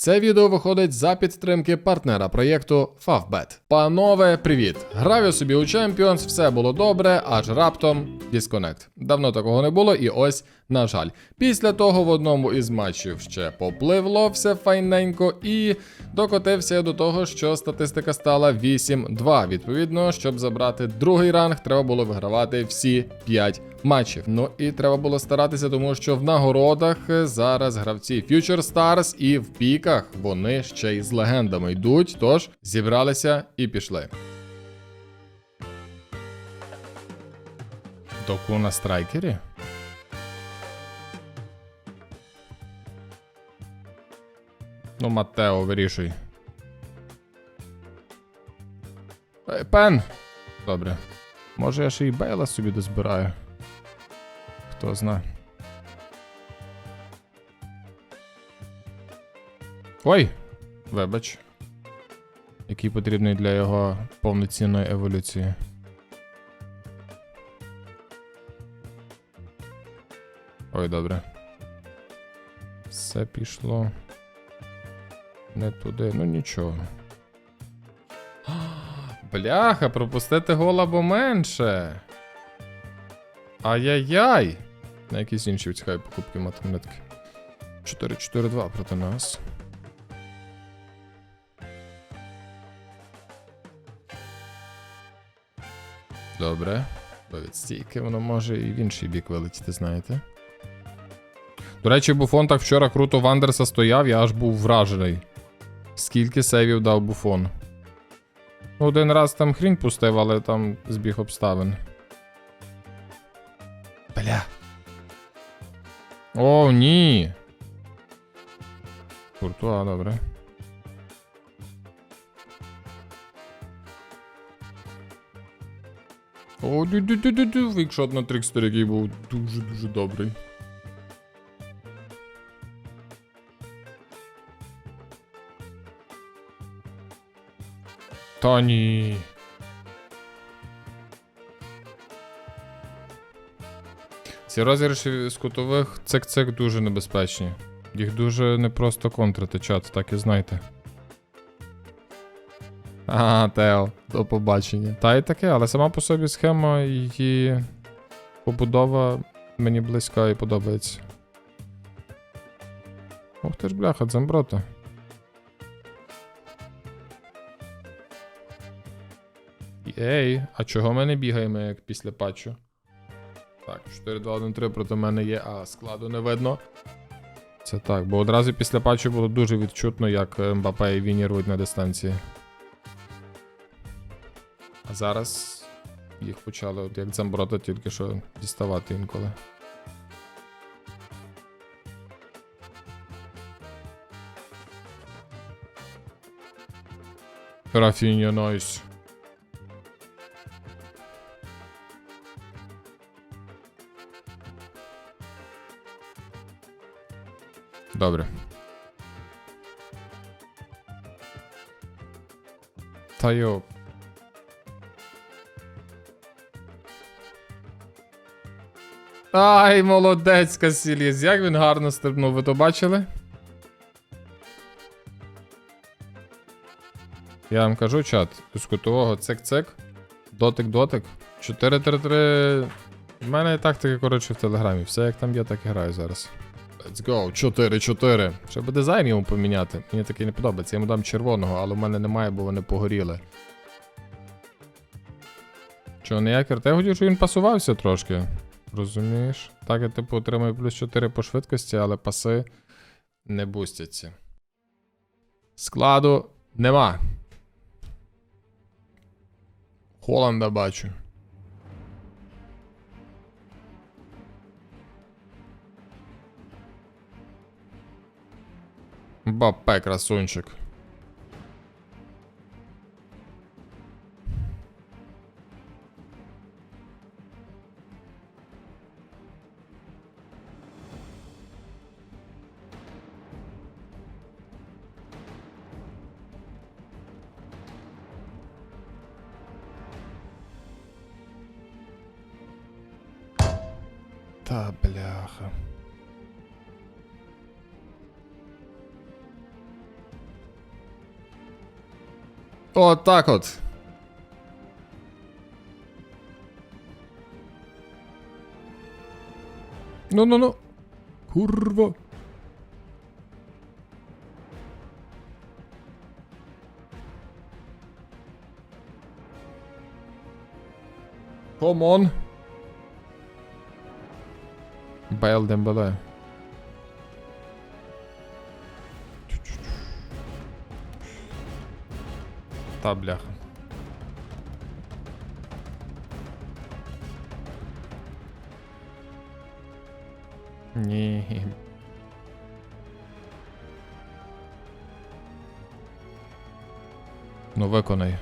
Це відео виходить за підтримки партнера проєкту Favbet. Панове, привіт! Грав я собі у Champions, все було добре, аж раптом дисконект. Давно такого не було, і ось, на жаль. Після того в одному із матчів ще попливло все файненько, і докотився я до того, що статистика стала 8-2. Відповідно, щоб забрати другий ранг, треба було вигравати всі 5 матчів. Ну і треба було старатися, тому що в нагородах зараз гравці Future Stars і в піках вони ще й з легендами йдуть. Тож зібралися і пішли. Доку на страйкері? Ну, Матео, вирішуй. Ей, Пен! Добре. Може я ще й Бейла собі дозбираю. Хто знає. Ой! Вибач. Який потрібний для його повноцінної еволюції. Ой, добре. Все пішло. Не туди, ну нічого. Бляха, пропустити гол або менше. Ай-яй-яй! На якісь інші цікаві покупки математики. 4-4-2 проти нас. Добре. Бо стійки воно може і в інший бік вилетіти, знаєте. До речі, Буфон так вчора круто Вандерса стояв, я аж був вражений. Скільки сейвів дав Буфон. Один раз там хрінь пустив, але там збіг обставин. Бля. О, ні. Куртуа, добре. О, дю-дю-дю-дю-дю. Вікшот на трикстер, який був дуже-дуже добрий. Та ні. Ці розіграші з кутових цик-цик дуже небезпечні. Їх дуже непросто контрити, чат, так і знайте. А, Тео, до побачення. Та й таке, але сама по собі схема її побудова мені близька і подобається. Ух ти ж бляха, дземброта. Ей, а чого ми не бігаємо, як після патчу? Так, 4-2-1-3 проти мене є, а складу не видно. Це так, бо одразу після патчу було дуже відчутно, як Мбапе і Віні рвуть на дистанції. А зараз їх почали, от як Дзамброта, тільки що діставати інколи. Рафінья, найс. Добре. Та йо. Ай, молодець, Касіліс. Як він гарно стрибнув, ви то бачили? Я вам кажу, чат, з кутового цик-цик, дотик-дотик. 4-3-3. У мене і тактика, коротше, в телеграмі. Все як там є, так і граю зараз. Let's go, 4-4. Треба дизайн йому поміняти. Мені такий не подобається. Я йому дам червоного, але в мене немає, бо вони погоріли. Чого, не якір? Та я хотів, щоб він пасувався трошки. Розумієш? Так, я типу отримаю плюс 4 по швидкості, але паси не бустяться. Складу нема. Холланда бачу. Бапе, красунчик. Та бляха. От так от. Ну-ну-ну. Курва. Come on. Бейл Дембеле. Та бляха. Ні. Ну виконай.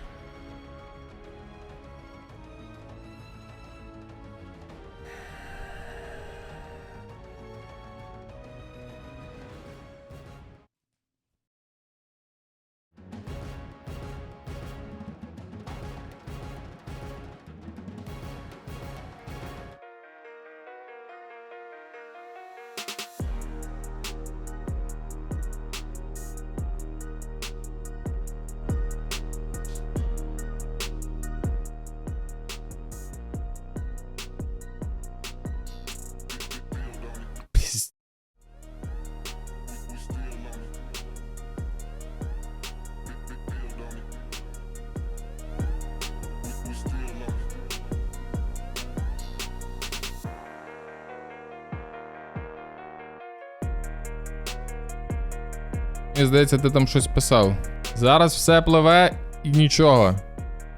Мені здається, ти там щось писав. Зараз все пливе і нічого.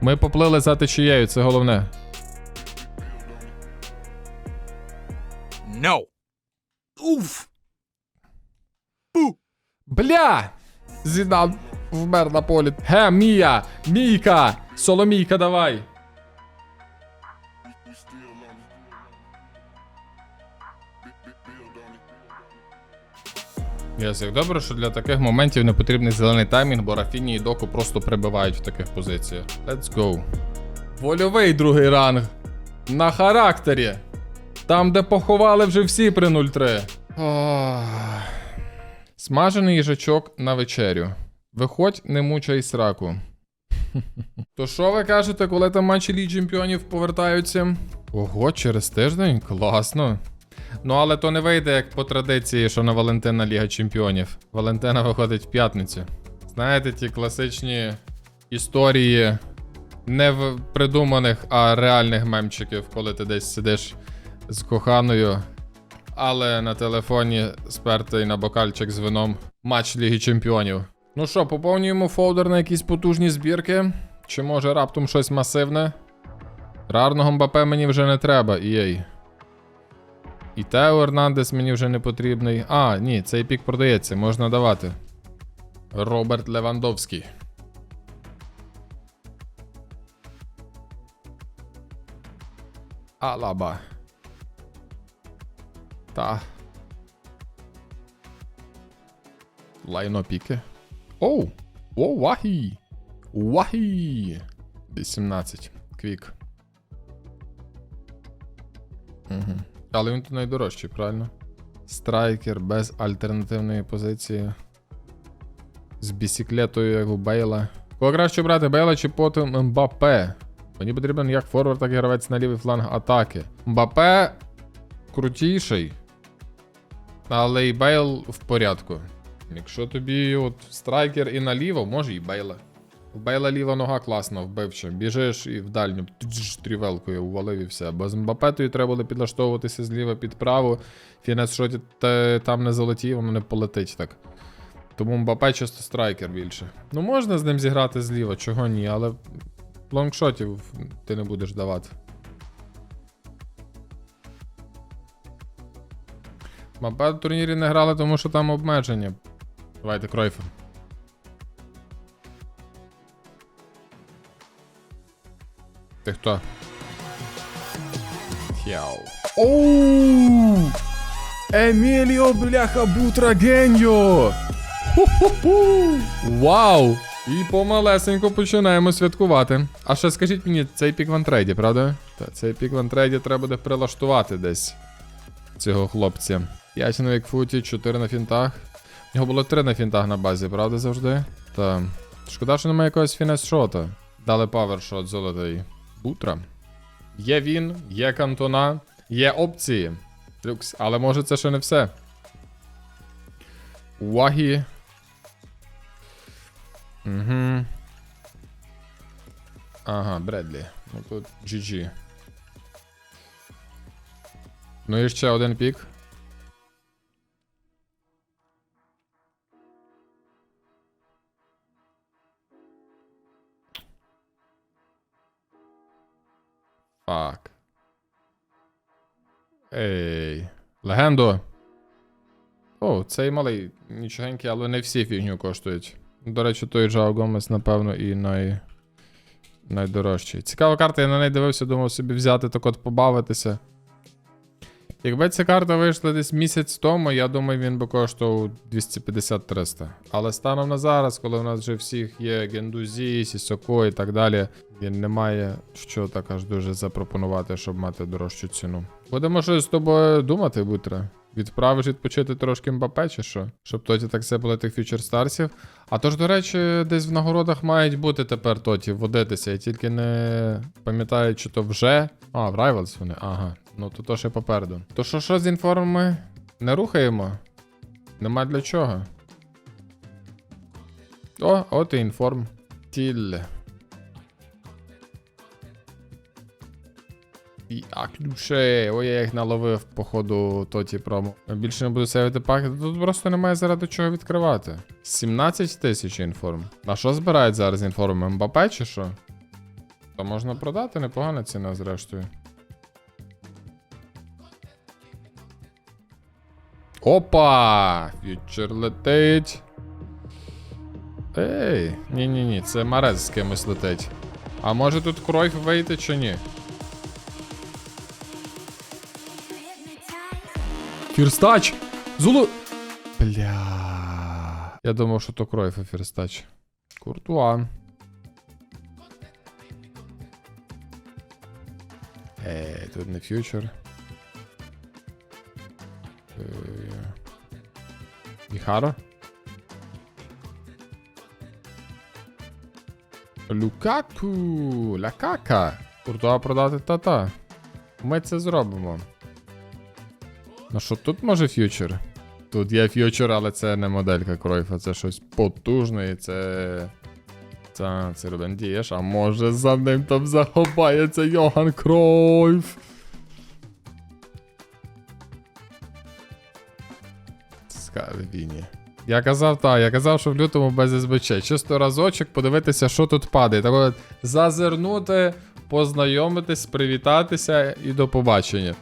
Ми поплили за течією, це головне. No. Oof. Бля! Зідан вмер на полі. Ге, Мія! Мійка! Соломійка, давай! Яс, як добре, що для таких моментів не потрібний зелений таймінг, бо Рафіні і Доку просто прибивають в таких позиціях. Let's go. Вольовий другий ранг. На характері. Там, де поховали вже всі при 0-3. Ох. Смажений їжачок на вечерю. Виходь, не мучай сраку. То що ви кажете, коли там матчі Ліги Чемпіонів повертаються? Ого, через тиждень? Класно. Ну, але то не вийде як по традиції, що на Валентина Ліга Чемпіонів. Валентина виходить в п'ятницю. Знаєте, ті класичні історії не в придуманих, а реальних мемчиків, коли ти десь сидиш з коханою, але на телефоні спертий на бокальчик з вином матч Ліги Чемпіонів. Ну що, поповнюємо фолдер на якісь потужні збірки? Чи може раптом щось масивне? Рарного Мбапе мені вже не треба, ієй. І Тео Ернандес мені вже не потрібний. А, ні, цей пік продається, можна давати. Роберт Левандовський. Алаба. Та. Лайно піки. Оу! О, вахі! Вахі! 18. Квік. Угу. Але він тут найдорожчий, правильно? Страйкер без альтернативної позиції. З бісіклетою, як у Бейла. Кого краще брати Бейла чи потім Мбапе? Мені потрібен як форвард, так і гравець на лівий фланг атаки. Мбапе крутіший. Але і Бейл в порядку. Якщо тобі от страйкер і наліво, може і Бейла. У Бейла ліва нога класна, вбивча. Біжиш і в дальню трівелкою увалив і все. Бо з Мбапетою треба було підлаштовуватися зліва під праву. Фінес шоті там не залетів, воно не полетить так. Тому Мбапе чисто страйкер більше. Ну можна з ним зіграти зліва, чого ні, але лонгшотів ти не будеш давати. Мабуть, в турнірі не грали, тому що там обмеження. Давайте Кройфа. Ти хто? Тяу. Оу! Еміліо, бляха, бутрагеньо! Ху-ху-ху! Вау! І помалесенько починаємо святкувати. А ще скажіть мені, цей пік в антрейді, правда? Та цей пік в антрейді треба буде прилаштувати десь цього хлопця. 5 на вікфуті, 4 на фінтах. У нього було 3 на фінтах на базі, правда завжди? Та Шкода, що немає якогось фінес-шота. Дали павершот золотий. Бутра. Є він, є кантона, є опції. Люкс, але може це ще не все. Уагі. Угу. Ага, Бредлі. Ну тут GG. Ну і ще один пік. Фак. Ей. Легендо. О, цей малий нічогенький, але не всі фігню коштують. До речі, той Джао Гомес, напевно, і най... найдорожчий. Цікава карта, я на неї дивився, думав собі взяти так от побавитися. Якби ця карта вийшла десь місяць тому, я думаю, він би коштував 250-300. Але станом на зараз, коли у нас вже всіх є Гендузі, Сісоко і так далі, він не має що так аж дуже запропонувати, щоб мати дорожчу ціну. Будемо щось з тобою думати, Бутре. Відправиш відпочити трошки Мбапе чи що? Щоб тоді так все було тих фьючер старсів. А ж, до речі, десь в нагородах мають бути тепер тоті водитися. Я тільки не пам'ятаю, чи то вже. А, в Rivals вони. Ага. Ну то то ще попереду. То що що з інформами? Не рухаємо? Нема для чого. О, от і інформ. Тіль. І аклюше. Ой, я їх наловив, походу, тоті промо. Більше не буду сейвити пакети. Тут просто немає заради чого відкривати. 17 тисяч інформ. А що збирають зараз інформ? МБП чи що? То можна продати, непогана ціна, зрештою. Опа! Фьючер летить. Ей, ні-ні-ні, це Марез з кимось летить. А може тут Кройф вийти чи ні? Фірстач! Зулу. Бля. Я думав, що то Кройф і Фірстач. Куртуа. Ей, тут не фьючер. Міхаро? Люкаку! Лякака! Куртуа продати та-та. Ми це зробимо. Ну що тут може фьючер? Тут є фьючер, але це не моделька Кройфа, це щось потужне і це. Це, це Рубен Дієш, а може за ним там заховається Йоган Кройф. Скарвіні. Я казав, так, я казав, що в лютому без СБЧ. Чисто разочок подивитися, що тут падає. Так от зазирнути, познайомитись, привітатися і до побачення.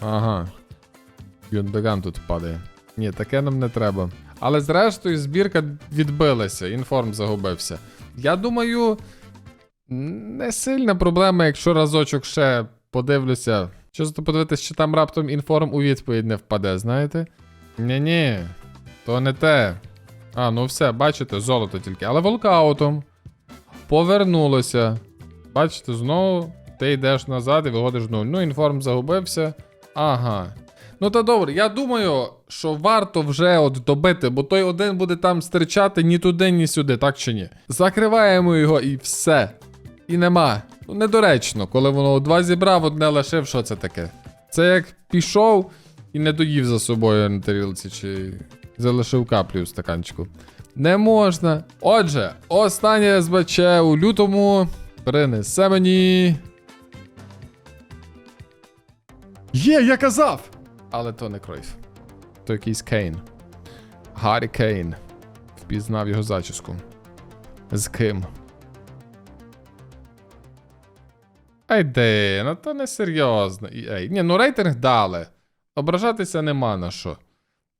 Ага. Юндаган тут падає. Ні, таке нам не треба. Але зрештою збірка відбилася, інформ загубився. Я думаю, не сильна проблема, якщо разочок ще подивлюся. Чисто подивитися, чи там раптом інформ у відповідь не впаде, знаєте? Ні-ні, то не те. А, ну все, бачите, золото тільки. Але волкаутом. Повернулося. Бачите, знову ти йдеш назад і виходиш нуль. Ну, інформ загубився. Ага. Ну та добре, я думаю, що варто вже от добити, бо той один буде там стирчати ні туди, ні сюди, так чи ні. Закриваємо його і все. І нема. Ну, недоречно, коли воно два зібрав, одне лишив, що це таке? Це як пішов і не доїв за собою на тарілці, чи залишив каплю в стаканчику. Не можна. Отже, останнє СБЧ у лютому принесе мені. Є, я казав! Але то не Кройф. То якийсь Кейн. Гаррі Кейн. Впізнав його зачіску. З ким? Ей де, ну то не серйозно. Ей, ні, ну рейтинг дали. Ображатися нема на що.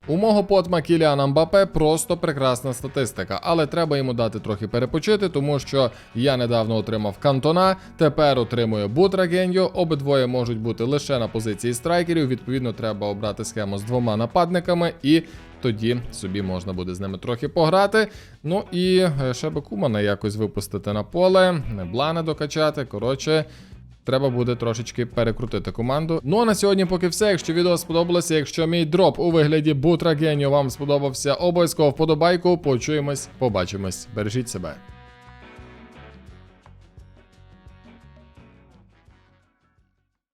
У мого потма Кіліана Мбапе просто прекрасна статистика, але треба йому дати трохи перепочити, тому що я недавно отримав кантона, тепер отримую Бутрагеньо. Обидвоє можуть бути лише на позиції страйкерів. Відповідно, треба обрати схему з двома нападниками, і тоді собі можна буде з ними трохи пограти. Ну і ще би Кумана якось випустити на поле, не блане докачати. Коротше. Треба буде трошечки перекрутити команду. Ну а на сьогодні поки все. Якщо відео сподобалося, якщо мій дроп у вигляді Бутра Генію вам сподобався, обов'язково вподобайку. Почуємось, побачимось. Бережіть себе.